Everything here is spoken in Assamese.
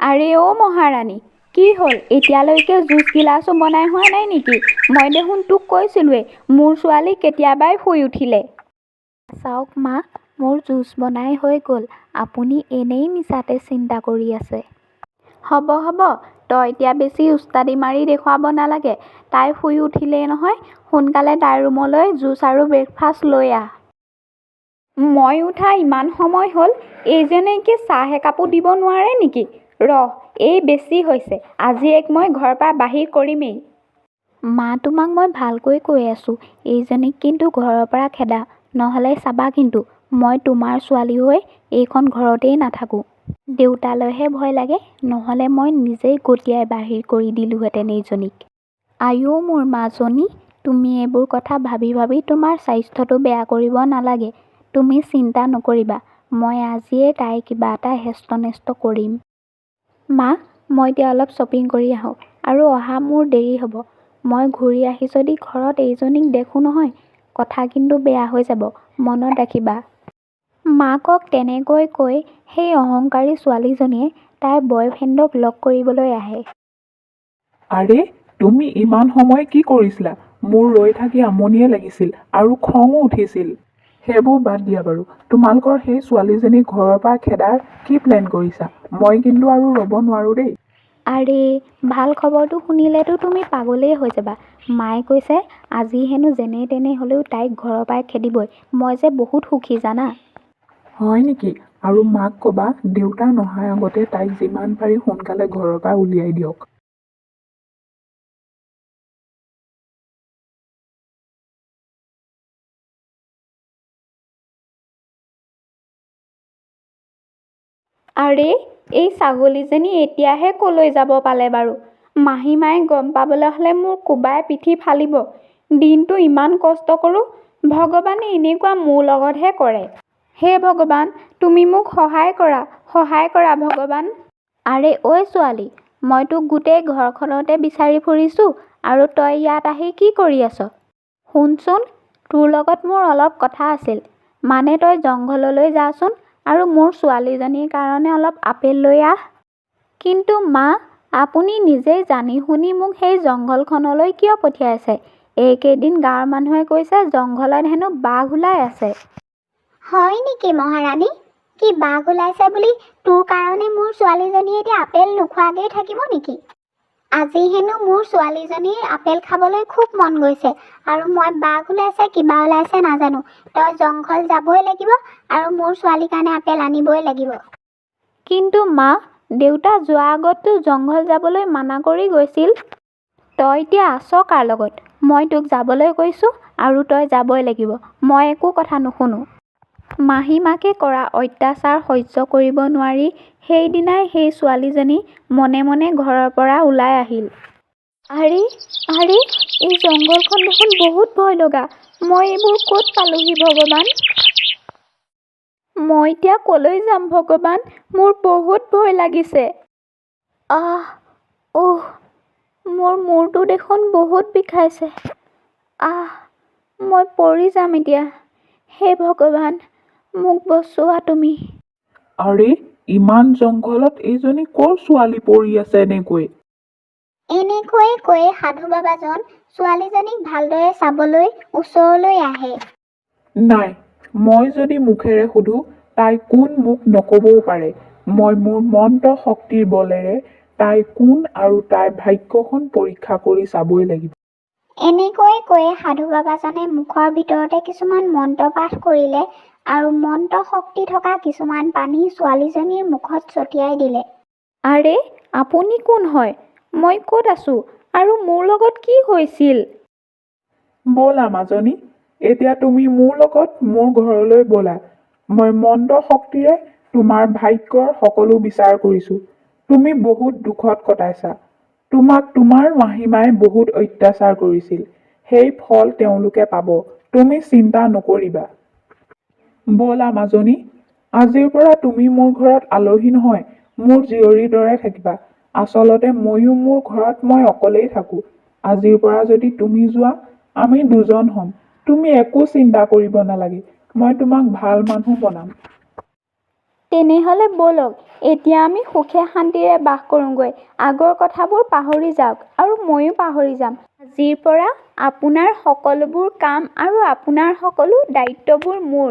আৰে অ' মহাৰাণী কি হ'ল? এতিয়ালৈকে জুচ গিলাচো বনাই হোৱা নাই নেকি? মই দেখোন তোক কৈছিলোৱেই মোৰ ছোৱালী কেতিয়াবাই শুই উঠিলে। চাওক মা মোৰ জুচ বনাই হৈ গ'ল। আপুনি এনেই মিছাতে চিন্তা কৰি আছে। হ'ব হ'ব তই এতিয়া বেছি উস্তাদি মাৰি দেখুৱাব নালাগে। তাই শুই উঠিলেই নহয় সোনকালে তাইৰ ৰুমলৈ জুচ আৰু ব্ৰেকফাষ্ট লৈ আহ। মই উঠা ইমান সময় হ'ল এইজনীকে চাহ একাপো দিব নোৱাৰে নেকি? ৰহ এই বেছি হৈছে আজি এইক মই ঘৰৰ পৰা বাহিৰ কৰিমেই। মা তোমাক মই ভালকৈ কৈ আছোঁ এইজনীক কিন্তু ঘৰৰ পৰা খেদা নহ'লে চাবা কিন্তু মই তোমাৰ ছোৱালী হৈ এইখন ঘৰতেই নাথাকোঁ। দেউতালৈহে ভয় লাগে নহ'লে মই নিজেই গটিয়াই বাহিৰ কৰি দিলোঁহেঁতেন এইজনীক। আইঅ' মোৰ মাজনী তুমি এইবোৰ কথা ভাবি ভাবি তোমাৰ স্বাস্থ্যটো বেয়া কৰিব নালাগে তুমি চিন্তা নকৰিবা মই আজিয়েই তাইৰ কিবা এটা হেষ্ট নেষ্ট কৰিম। মা মই এতিয়া অলপ শ্বপিং কৰি আহোঁ আৰু অহা মোৰ দেৰি হ'ব। মই ঘূৰি আহি যদি ঘৰত এইজনীক দেখোঁ নহয় কথা কিন্তু বেয়া হৈ যাব মনত ৰাখিবা। মাকক তেনেকৈ কৈ সেই অহংকাৰী ছোৱালীজনীয়ে তাইৰ বয়ফ্ৰেণ্ডক লগ কৰিবলৈ আহে। আৰে তুমি ইমান সময় কি কৰিছিলা? মোৰ ৰৈ থাকি আমনিয়ে লাগিছিল আৰু খঙো উঠিছিল। সেইবোৰ বাদ দিয়া বাৰু। তোমালোকৰ সেই ছোৱালীজনী ঘৰৰ পৰা খেদাৰ কি প্লেন কৰিছা? মই কিন্তু আৰু ৰ'ব নোৱাৰোঁ দেই। আৰে ভাল খবৰটো শুনিলেতো তুমি পাগলেই হৈ যাবা। মায়ে কৈছে আজি হেনো যেনে তেনে হ'লেও তাইক ঘৰৰ পৰাই খেদিবই। মই যে বহুত সুখী জানা? হয় নেকি? আৰু মাক ক'বা দেউতা নহাৰ আগতে তাইক যিমান পাৰি সোনকালে ঘৰৰ পৰা উলিয়াই দিয়ক। আৰে এই ছাগলীজনী এতিয়াহে ক'লৈ যাব পালে বাৰু? মাহীমায়ে গম পাবলৈ হ'লে মোৰ কোবাই পিঠি ফালিব। দিনটো ইমান কষ্ট কৰোঁ ভগৱানে এনেকুৱা মোৰ লগতহে কৰে। হে ভগৱান তুমি মোক সহায় কৰা সহায় কৰা ভগৱান। আৰে ঐ ছোৱালী মই তোক গোটেই ঘৰখনতে বিচাৰি ফুৰিছোঁ আৰু তই ইয়াত আহি কি কৰি আছ? শুনচোন তোৰ লগত মোৰ অলপ কথা আছিল। মানে তই জংঘললৈ যাচোন আৰু মোৰ ছোৱালীজনীৰ কাৰণে অলপ আপেল লৈ আহ। কিন্তু মা আপুনি নিজেই জানি শুনি মোক সেই জংঘলখনলৈ কিয় পঠিয়াইছে? এইকেইদিন গাঁৱৰ মানুহে কৈছে জংঘলত হেনো বাঘ ওলাই আছে। হয় নেকি মহাৰাণী কি বাঘ ওলাইছে বুলি তোৰ কাৰণে মোৰ ছোৱালীজনীয়ে এতিয়া আপেল নোখোৱাকেই থাকিব নেকি? আজি হেনো মোৰ ছোৱালীজনীৰ আপেল খাবলৈ খুব মন গৈছে আৰু মই বাঘ ওলাইছে, কিবা ওলাইছে নাজানো। তই জংঘল যাবই লাগিব আৰু মোৰ ছোৱালীৰ কাৰণে আপেল আনিবই লাগিব। কিন্তু মা, দেউতা যোৱা আগততো জংঘল যাবলৈ মানা কৰি গৈছিল। তই এতিয়া আছ কাৰ লগত? মই তোক যাবলৈ কৈছোঁ আৰু তই যাবই লাগিব। মই একো কথা নুশুনো। মাহীমাকে কৰা অত্যাচাৰ সহ্য কৰিব নোৱাৰি। সেইদিনাই সেই ছোৱালীজনী মনে মনে ঘৰৰ পৰা ওলাই আহিল। আৰে আৰে এই জংঘলখন দেখোন বহুত ভয় লগা মই এইবোৰ ক'ত পালোহি ভগৱান? মই এতিয়া ক'লৈ যাম ভগৱান? মোৰ বহুত ভয় লাগিছে। আহ উহ মোৰ মূৰটো দেখোন বহুত বিষাইছে। আহ মই পৰি যাম এতিয়া। হে ভগৱান মোক বচোৱা তুমি। আৰে ইমান জংঘলত এইজনী ক'ৰ ছোৱালী পৰি আছে এনেকৈ? এনেকৈয়ে কৈ সাধু বাবাজন ছোৱালীজনীক ভালদৰে চাবলৈ ওচৰলৈ আহে। নাই মই যদি মুখেৰে সুধো তাই কোন মোক নক'বও পাৰে। মই মোৰ মন্ত্ৰ শক্তিৰ বলেৰে তাই কোন আৰু তাইৰ ভাগ্যখন পৰীক্ষা কৰি চাবই লাগিব। এনেকৈ কৈয়ে সাধু বাবাজনে মুখৰ ভিতৰতে কিছুমান মন্ত্ৰ পাঠ কৰিলে আৰু মন্ত্ৰ শক্তি থকা কিছুমান পানী ছোৱালীজনীৰ মুখত ছটিয়াই দিলে। আৰে আপুনি কোন হয়? মই ক'ত আছোঁ? আৰু মোৰ লগত কি হৈছিল? ব'লা মাজনী এতিয়া তুমি মোৰ লগত মোৰ ঘৰলৈ ব'লা। মই মন্ত্ৰ শক্তিৰে তোমাৰ ভাগ্যৰ সকলো বিচাৰ কৰিছো। তুমি বহুত দুখত কটাইছা। তোমাক তোমাৰ মাহীমাই বহুত অত্যাচাৰ কৰিছিল। সেই ফল তেওঁলোকে পাব। তুমি চিন্তা নকৰিবা। ব'লা মাজনী আজিৰ পৰা তুমি মোৰ ঘৰত আলহী নহয় মোৰ জীয়ৰীৰ দৰে থাকিবা। আচলতে ময়ো মোৰ ঘৰত মই অকলেই থাকোঁ। আজিৰ পৰা যদি তুমি যোৱা আমি দুজন হ'ম। তুমি একো চিন্তা কৰিব নালাগে মই তোমাক ভাল মানুহ বনাম। তেনেহ'লে ব'লক এতিয়া আমি সুখে শান্তিৰে বাস কৰোঁগৈ। আগৰ কথাবোৰ পাহৰি যাওক আৰু ময়ো পাহৰি যাম। আজিৰ পৰা আপোনাৰ সকলোবোৰ কাম আৰু আপোনাৰ সকলো দায়িত্ববোৰ মোৰ।